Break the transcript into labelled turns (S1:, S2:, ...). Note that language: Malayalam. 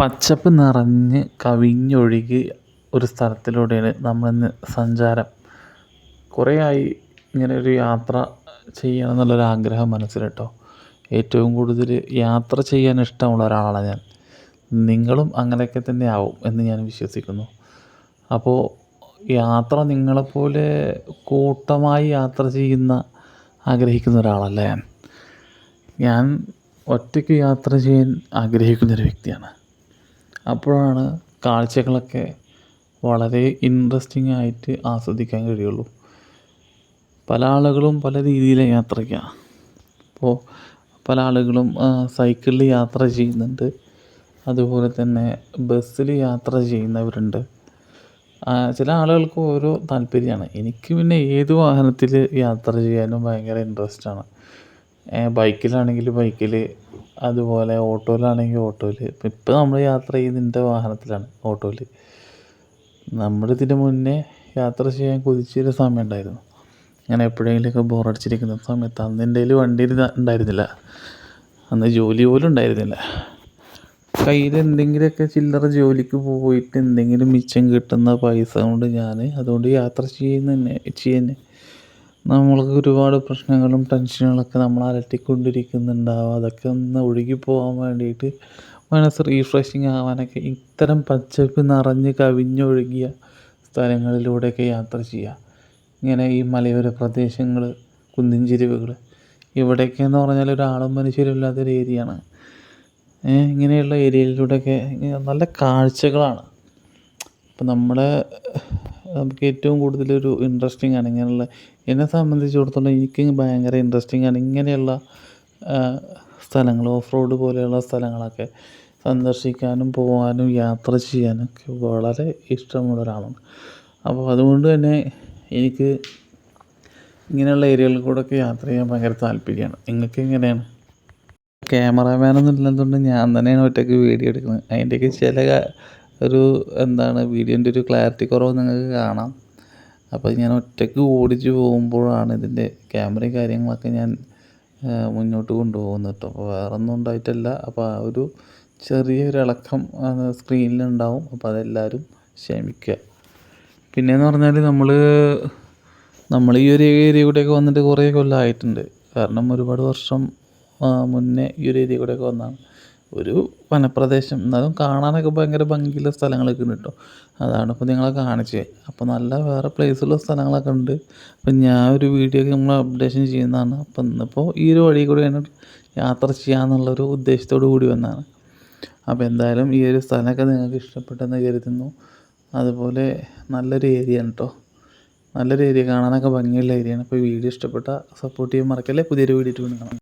S1: പച്ചപ്പ് നിറഞ്ഞ് കവിഞ്ഞൊഴുകി ഒരു സ്ഥലത്തിലൂടെയാണ് നമ്മളിന്ന് സഞ്ചാരം. കുറേ ആയി ഇങ്ങനെ ഒരു യാത്ര ചെയ്യണം എന്നുള്ളൊരു ആഗ്രഹം മനസ്സിൽ കേട്ടോ ഏറ്റവും കൂടുതൽ യാത്ര ചെയ്യാൻ ഇഷ്ടമുള്ള ഒരാളാണ് ഞാൻ. നിങ്ങളും അങ്ങനെയൊക്കെ തന്നെ ആവും എന്ന് ഞാൻ വിശ്വസിക്കുന്നു. അപ്പോൾ യാത്ര നിങ്ങളെപ്പോലെ കൂട്ടമായി യാത്ര ചെയ്യുന്ന ആഗ്രഹിക്കുന്ന ഒരാളല്ല ഞാൻ. ഞാൻ ഒറ്റയ്ക്ക് യാത്ര ചെയ്യാൻ ആഗ്രഹിക്കുന്നൊരു വ്യക്തിയാണ്. അപ്പോഴാണ് കാഴ്ചകളൊക്കെ വളരെ ഇൻട്രസ്റ്റിംഗ് ആയിട്ട് ആസ്വദിക്കാൻ കഴിയുള്ളൂ. പല ആളുകളും പല രീതിയിലാണ് യാത്ര ചെയ്യുക അപ്പോൾ പല ആളുകളും സൈക്കിളിൽ യാത്ര ചെയ്യുന്നുണ്ട്. അതുപോലെ തന്നെ ബസ്സിൽ യാത്ര ചെയ്യുന്നവരുണ്ട്. ചില ആളുകൾക്ക് ഓരോ താല്പര്യമാണ്. എനിക്ക് പിന്നെ ഏത് വാഹനത്തിൽ യാത്ര ചെയ്യാനും ഭയങ്കര ഇൻട്രസ്റ്റാണ് ബൈക്കിലാണെങ്കിൽ ബൈക്കിൽ അതുപോലെ ഓട്ടോയിലാണെങ്കിൽ ഓട്ടോയിൽ. ഇപ്പം ഇപ്പം നമ്മൾ യാത്ര ചെയ്യുന്നത് വാഹനത്തിലാണ് ഓട്ടോയിൽ. നമ്മളിതിന് മുന്നേ യാത്ര ചെയ്യാൻ കൊതിച്ചൊരു സമയം ഉണ്ടായിരുന്നു. അങ്ങനെ എപ്പോഴെങ്കിലുമൊക്കെ ബോറടിച്ചിരിക്കുന്ന സമയത്ത് അന്ന് എന്റെ കയ്യിൽ വണ്ടി ഉണ്ടായിരുന്നില്ല. അന്ന് ജോലി പോലും ഉണ്ടായിരുന്നില്ല. കയ്യിൽ എന്തെങ്കിലുമൊക്കെ ചില്ലറ ജോലിക്ക് പോയിട്ട് എന്തെങ്കിലും മിച്ചം കിട്ടുന്ന പൈസ കൊണ്ട് ഞാൻ അതുകൊണ്ട് യാത്ര ചെയ്യുന്ന തന്നെ ചെയ്യുന്നത് നമ്മൾക്ക് ഒരുപാട് പ്രശ്നങ്ങളും ടെൻഷനുകളൊക്കെ നമ്മൾ അലട്ടിക്കൊണ്ടിരിക്കുന്നുണ്ടാവും അതൊക്കെ ഒന്ന് ഒഴുകി പോകാൻ വേണ്ടിയിട്ട് മനസ്സ് റീഫ്രഷിങ് ആവാനൊക്കെ ഇത്തരം പച്ചപ്പ് നിറഞ്ഞ് കവിഞ്ഞൊഴുകിയ സ്ഥലങ്ങളിലൂടെയൊക്കെ യാത്ര ചെയ്യുക. ഇങ്ങനെ ഈ മലയോര പ്രദേശങ്ങൾ കുന്നിൻ ചെരിവുകൾ ഇവിടെയൊക്കെ എന്ന് പറഞ്ഞാൽ ഒരാളും മനുഷ്യരും ഇല്ലാത്തൊരു ഏരിയയാണ്. ഇങ്ങനെയുള്ള ഏരിയയിലൂടെയൊക്കെ നല്ല കാഴ്ചകളാണ്. അപ്പം നമ്മുടെ നമുക്ക് ഏറ്റവും കൂടുതലൊരു ഇൻട്രസ്റ്റിംഗ് ആണ് ഇങ്ങനെയുള്ള എന്നെ സംബന്ധിച്ചിടത്തോളം എനിക്ക് ഭയങ്കര ഇൻട്രസ്റ്റിംഗ് ആണ്. ഇങ്ങനെയുള്ള സ്ഥലങ്ങൾ ഓഫ് റോഡ് പോലെയുള്ള സ്ഥലങ്ങളൊക്കെ സന്ദർശിക്കാനും പോകാനും യാത്ര ചെയ്യാനൊക്കെ വളരെ ഇഷ്ടമുള്ള ഒരാളാണ്. അപ്പോൾ അതുകൊണ്ട് തന്നെ എനിക്ക് ഇങ്ങനെയുള്ള ഏരിയകളിൽ കൂടെയൊക്കെ യാത്ര ചെയ്യാൻ ഭയങ്കര താല്പര്യമാണ്. നിങ്ങൾക്ക് എങ്ങനെയാണ്? ക്യാമറാമാനൊന്നും ഇല്ലാത്തതുകൊണ്ട് ഞാൻ തന്നെയാണ് ഒറ്റയ്ക്ക് വീഡിയോ എടുക്കുന്നത്. അതിന്റെയൊക്കെ ചില ഒരു എന്താണ് വീഡിയോന്റെ ഒരു ക്ലാരിറ്റി കുറവ് നിങ്ങൾക്ക് കാണാം. അപ്പോൾ ഞാൻ ഒറ്റയ്ക്ക് ഓടിച്ച് പോകുമ്പോഴാണ് ഇതിന്റെ ക്യാമറയും കാര്യങ്ങളൊക്കെ ഞാൻ മുന്നോട്ട് കൊണ്ടുപോകുന്നത് കേട്ടോ. അപ്പോൾ വേറെ ഒന്നും ഉണ്ടായിട്ടല്ല. അപ്പോൾ ആ ഒരു ചെറിയൊരു ഇളക്കം സ്ക്രീനിലുണ്ടാവും. അപ്പോൾ അതെല്ലാവരും ക്ഷമിക്കുക. പിന്നെയെന്ന് പറഞ്ഞാൽ നമ്മൾ നമ്മൾ ഈ ഒരു ഏരിയ കൂടെയൊക്കെ വന്നിട്ട് കുറേ കൊല്ലമായിട്ടുണ്ട് കാരണം ഒരുപാട് വർഷം മുന്നേ ഈ ഒരു ഏരിയ കൂടെയൊക്കെ വന്നതാണ്. ഒരു വനപ്രദേശം. എന്നാലും കാണാനൊക്കെ ഭയങ്കര ഭംഗിയുള്ള സ്ഥലങ്ങളൊക്കെ ഉണ്ട് കേട്ടോ. അതാണ് ഇപ്പോൾ നിങ്ങളെ കാണിച്ചത് അപ്പോൾ നല്ല വേറെ പ്ലേസുള്ള സ്ഥലങ്ങളൊക്കെ ഉണ്ട്. അപ്പം ഞാൻ ഒരു വീഡിയോ ഒക്കെ നമ്മൾ അപ്ഡേഷൻ ചെയ്യുന്നതാണ്. അപ്പം ഇന്നിപ്പോൾ ഈ ഒരു വഴി കൂടെയാണ് യാത്ര ചെയ്യാമെന്നുള്ളൊരു ഉദ്ദേശത്തോടു കൂടി വന്നതാണ്. അപ്പോൾ എന്തായാലും ഈ ഒരു സ്ഥലമൊക്കെ നിങ്ങൾക്ക് ഇഷ്ടപ്പെട്ടെന്ന് കരുതുന്നു. അതുപോലെ നല്ലൊരു ഏരിയ ആണ് കേട്ടോ. നല്ലൊരു ഏരിയ കാണാനൊക്കെ ഭംഗിയുള്ള ഏരിയയാണ് അപ്പോൾ വീഡിയോ ഇഷ്ടപ്പെട്ട സപ്പോർട്ട് ചെയ്യാൻ മറക്കല്ലേ. പുതിയൊരു വീഡിയോ കാണാം.